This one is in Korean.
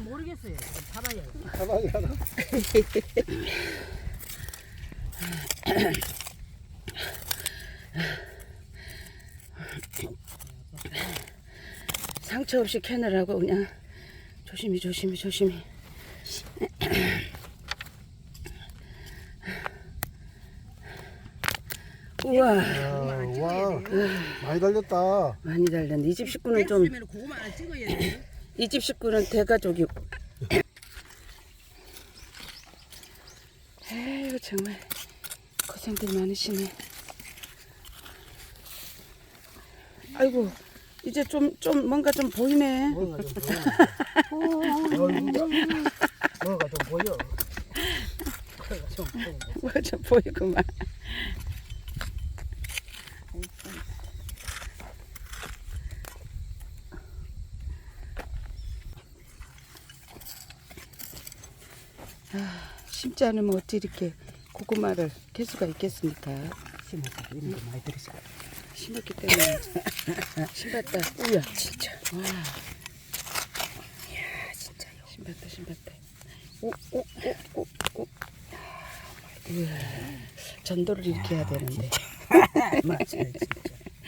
아 모르겠어요. 봐봐요. 가방이 하나. 상처 없이 캐느라고 그냥 조심히 조심히 조심히 우와 야, 와, 많이 달렸다. 많이 달렸네 이 집 식구는 좀면 고구마 하나 찍어야 돼. 이 집 식구는 대가족이고. 에이구 정말 고생들 많으시네. 아이고 이제 좀 좀 뭔가 좀 보이네. 뭐가 좀 보여. 어이구야. 뭐가 좀 보여. 뭐가 좀 보여. 뭐가 좀 보이구만. 아, 심지 않으면 어떻게 이렇게 고구마를 캘 수가 있겠습니까? 심었다. 이런 거 많이 들으셔. 심었기 때문에 심었다. 우야 진짜. 와. 이야 진짜 심었다 심었다. 오 오 오 오 오. 우와. 전도를 이렇게 해야 되는데. 맞아요. 진짜.